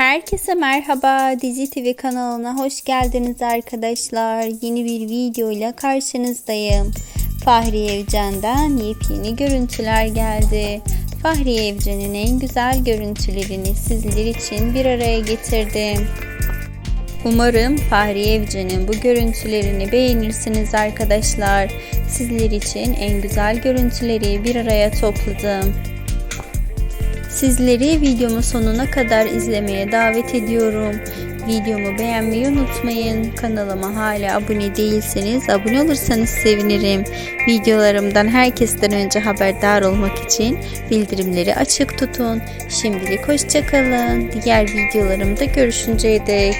Herkese merhaba Dizi TV kanalına hoş geldiniz arkadaşlar. Yeni bir video ile karşınızdayım. Fahriye Evcen'den yepyeni görüntüler geldi. Fahriye Evcen'in en güzel görüntülerini sizler için bir araya getirdim. Umarım Fahriye Evcen'in bu görüntülerini beğenirsiniz arkadaşlar. Sizler için en güzel görüntüleri bir araya topladım. Sizleri videomu sonuna kadar izlemeye davet ediyorum. Videomu beğenmeyi unutmayın. Kanalıma hala abone değilseniz abone olursanız sevinirim. Videolarımdan herkesten önce haberdar olmak için bildirimleri açık tutun. Şimdilik hoşçakalın. Diğer videolarımda görüşünceye dek.